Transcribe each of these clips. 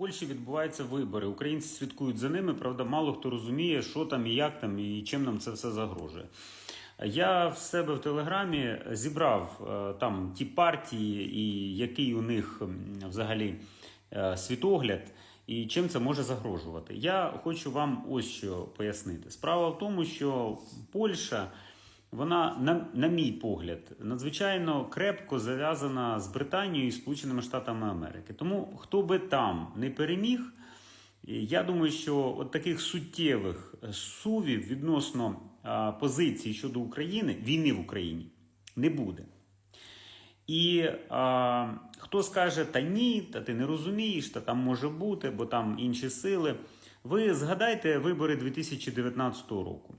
Польщі відбуваються вибори. Українці слідкують за ними. Правда, мало хто розуміє, що там і як там, і чим нам це все загрожує. Я в себе в телеграмі зібрав е, там ті партії, і який у них взагалі е, світогляд, і чим це може загрожувати. Я хочу вам ось що пояснити. Справа в тому, що Польща. Вона, на, на мій погляд, надзвичайно крепко зав'язана з Британією і Сполученими Штатами Америки. Тому хто би там не переміг, я думаю, що от таких суттєвих сувів відносно позицій щодо України, війни в Україні, не буде. І а, хто скаже, та ні, та ти не розумієш, та там може бути, бо там інші сили. Ви згадайте вибори 2019 року.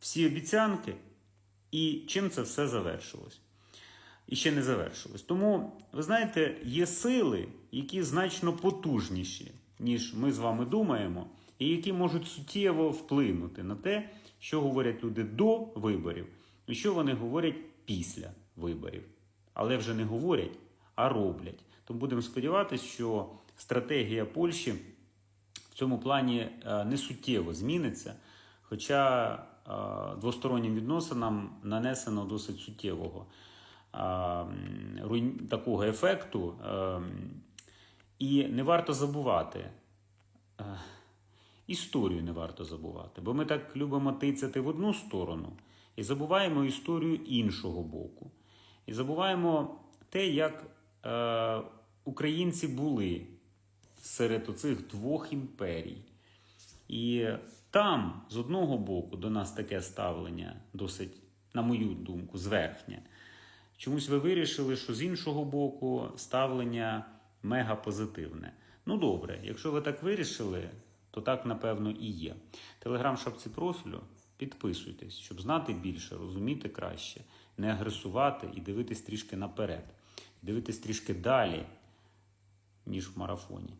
Всі обіцянки, і чим це все завершилось? І ще не завершилось. Тому, ви знаєте, є сили, які значно потужніші, ніж ми з вами думаємо, і які можуть суттєво вплинути на те, що говорять люди до виборів, і що вони говорять після виборів. Але вже не говорять, а роблять. Тому будемо сподіватися, що стратегія Польщі в цьому плані е, не суттєво зміниться, хоча двостороннім відносинам нанесено досить суттєвого е, такого ефекту. е, І не варто забувати. е, Історію не варто забувати, бо ми так любимо тицяти в одну сторону і забуваємо історію іншого боку. І забуваємо те, як е, українці були серед оцих двох імперій. І там, з одного боку, до нас таке ставлення досить, на мою думку, зверхнє. Чомусь ви вирішили, що з іншого боку ставлення мега позитивне. Ну добре, якщо ви так вирішили, то так напевно і є. Телеграм шапці профілю. Підписуйтесь, щоб знати більше, розуміти краще, не агресувати і дивитись трішки наперед, дивитись трішки далі, ніж в марафоні.